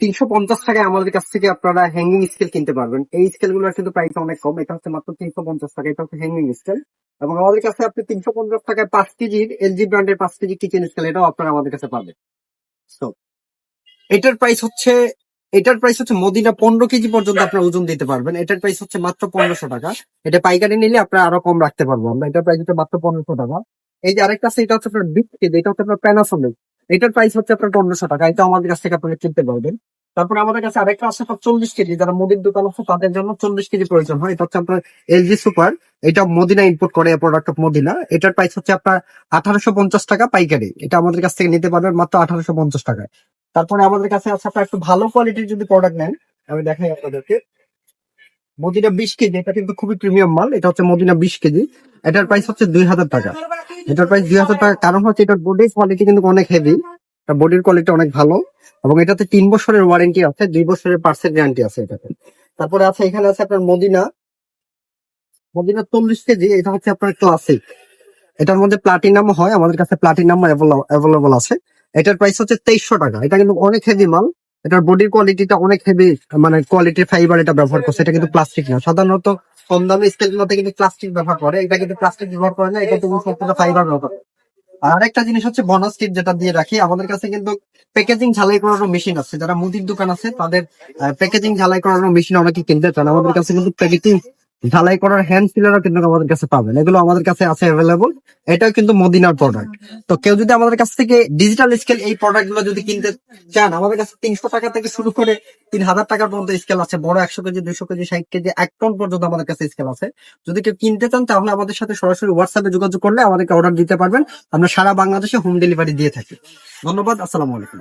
তিনশো পঞ্চাশ টাকায় আমাদের কাছ থেকে আপনারা হ্যাঙ্গিং স্কেল কিনতে পারবেন। এই স্কেলগুলোর কিন্তু প্রাইস অনেক কম। এটা হচ্ছে মাত্র তিনশো পঞ্চাশ টাকা। এটা হচ্ছে হ্যাঙ্গিং স্কেল এবং আমাদের কাছে আপনি তিনশো পঞ্চাশ টাকায় পাঁচ কেজির এলজি ব্র্যান্ডের পাঁচ কেজি কিচেন স্কেল এটাও আপনারা আমাদের কাছে পাবেন। So, এটার প্রাইস হচ্ছে এটার প্রাইস হচ্ছে মদিনা পনেরো কেজি পর্যন্ত আপনার ওজন দিতে পারবেন। এটার প্রাইস হচ্ছে মাত্র পনেরোশো টাকা। এটা পাইকারি নিলে আপনার আরও কম রাখতে পারব। আমরা এটার প্রাইস হচ্ছে মাত্র পনেরোশো টাকা। এই যে আরেকটা আছে এটা হচ্ছে আপনার কেজি এটা হচ্ছে আপনার প্যানাসোনিক এটার প্রাইস হচ্ছে আপনার পনেরোশো টাকা, এটা আমাদের কাছ থেকে আপনারা কিনতে পারবেন। তারপরে আমাদের কাছে আরেকটা আছে চল্লিশ কেজি, যারা মুদির দোকান আছে, তাদের জন্য চল্লিশ কেজি প্রয়োজন হয়। এটা হচ্ছে আপনার এলজি সুপার এটা মদিনা ইম্পোর্ট করে প্রোডাক্ট অফ মদিনা। এটার প্রাইস হচ্ছে আপনার আঠারোশো পঞ্চাশ টাকা পাইকারি, এটা আমাদের কাছ থেকে নিতে পারবেন মাত্র আঠারোশো পঞ্চাশ টাকায়। তারপরে আমাদের কাছে আছে আপনার একটু ভালো কোয়ালিটির যদি প্রোডাক্ট নেন, আমি দেখাই আপনাদেরকে। মদিনা বিশ কেজি, এটা কিন্তু খুবই প্রিমিয়াম মাল, এটা হচ্ছে মদিনা বিশ কেজি। এটার প্রাইস হচ্ছে দুই হাজার টাকা। এটার প্রাইস দুই হাজার টাকা। কারণ হচ্ছে এটার বডির কোয়ালিটি কিন্তু অনেক হেভি বডির কোয়ালিটি অনেক ভালো। এবং এটাতে তিন বছরের ওয়ারেন্টি আছে, দুই বছরের পার্সের গ্যারান্টি আছে এটাতে। তারপরে আছে, এখানে আছে আপনার মদিনা। মদিনা চল্লিশ কেজি, এটা হচ্ছে আপনার ক্লাসিক এটার মধ্যে প্লাটিনাম হয়, আমাদের কাছে প্লাটিনাম অ্যাভেলেবল আছে। এটার প্রাইস হচ্ছে তেইশশো টাকা। এটা কিন্তু অনেক হেভি মাল। এটার বডির কোয়ালিটিটা অনেক হেভি মানে কোয়ালিটির ফাইবার এটা ব্যবহার করছে। এটা কিন্তু প্লাস্টিক না। সাধারণত কম দামি স্কেল গুলোতে কিন্তু প্লাস্টিক ব্যবহার করে। এটা কিন্তু প্লাস্টিক ব্যবহার করে না, এটা কিন্তু সম্পূর্ণ ফাইবার ব্যবহার করে। আর আরেকটা জিনিস হচ্ছে বনাস কিট যেটা দিয়ে রাখি, আমাদের কাছে কিন্তু প্যাকেজিং ঝালাই করার মেশিন আছে। যারা মুদির দোকান আছে, তাদের প্যাকেজিং ঝালাই করার মেশিন অনেকে কিনতে চান। আমাদের কাছে কিন্তু প্যাকেজিং ঝালাই করার হ্যান্ড সিলারও কিন্তু আমাদের কাছে পাবেন। এগুলো আমাদের কাছে আছে অ্যাভেলেবল এটাও কিন্তু মদিনার প্রোডাক্ট তো কেউ যদি আমাদের কাছ থেকে ডিজিটাল স্কেল এই প্রোডাক্টগুলো যদি কিনতে চান, আমাদের কাছে তিনশো টাকা থেকে শুরু করে তিন হাজার টাকার পর্যন্ত স্কেল আছে। বড় একশো কেজি, দুইশো কেজি, ষাট কেজি, এক টন পর্যন্ত আমাদের কাছে স্কেল আছে। যদি কেউ কিনতে চান, তাহলে আমাদের সাথে সরাসরি হোয়াটসঅ্যাপে যোগাযোগ করলে আমাদেরকে অর্ডার দিতে পারবেন। আমরা সারা বাংলাদেশে হোম ডেলিভারি দিয়ে থাকি। ধন্যবাদ, আসসালামু আলাইকুম।